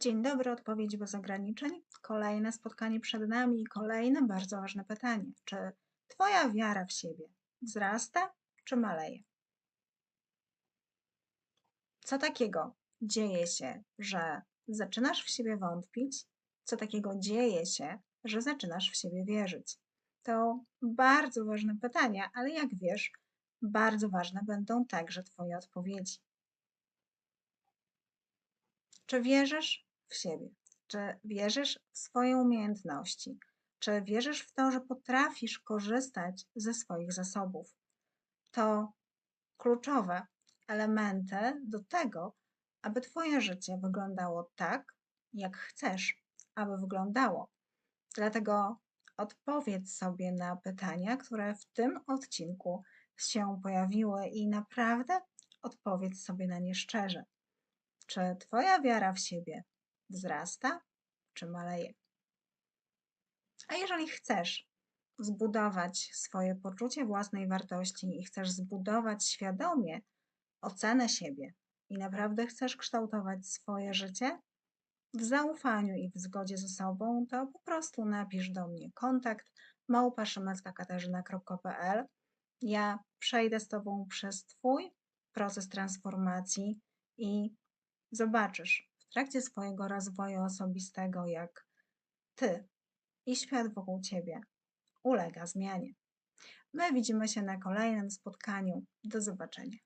Dzień dobry, odpowiedź bez ograniczeń. Kolejne spotkanie przed nami i kolejne bardzo ważne pytanie. Czy Twoja wiara w siebie wzrasta czy maleje? Co takiego dzieje się, że zaczynasz w siebie wątpić? Co takiego dzieje się, że zaczynasz w siebie wierzyć? To bardzo ważne pytania, ale jak wiesz, bardzo ważne będą także Twoje odpowiedzi. Czy wierzysz w siebie? Czy wierzysz w swoje umiejętności? Czy wierzysz w to, że potrafisz korzystać ze swoich zasobów? To kluczowe elementy do tego, aby Twoje życie wyglądało tak, jak chcesz, aby wyglądało. Dlatego odpowiedz sobie na pytania, które w tym odcinku się pojawiły i naprawdę odpowiedz sobie na nie szczerze. Czy Twoja wiara w siebie wzrasta czy maleje? A jeżeli chcesz zbudować swoje poczucie własnej wartości i chcesz zbudować świadomie ocenę siebie i naprawdę chcesz kształtować swoje życie w zaufaniu i w zgodzie ze sobą, to po prostu napisz do mnie kontakt małpaszymecka-katarzyna.pl Ja przejdę z Tobą przez Twój proces transformacji i Zobaczysz w trakcie swojego rozwoju osobistego, jak ty i świat wokół ciebie ulega zmianie. My widzimy się na kolejnym spotkaniu. Do zobaczenia.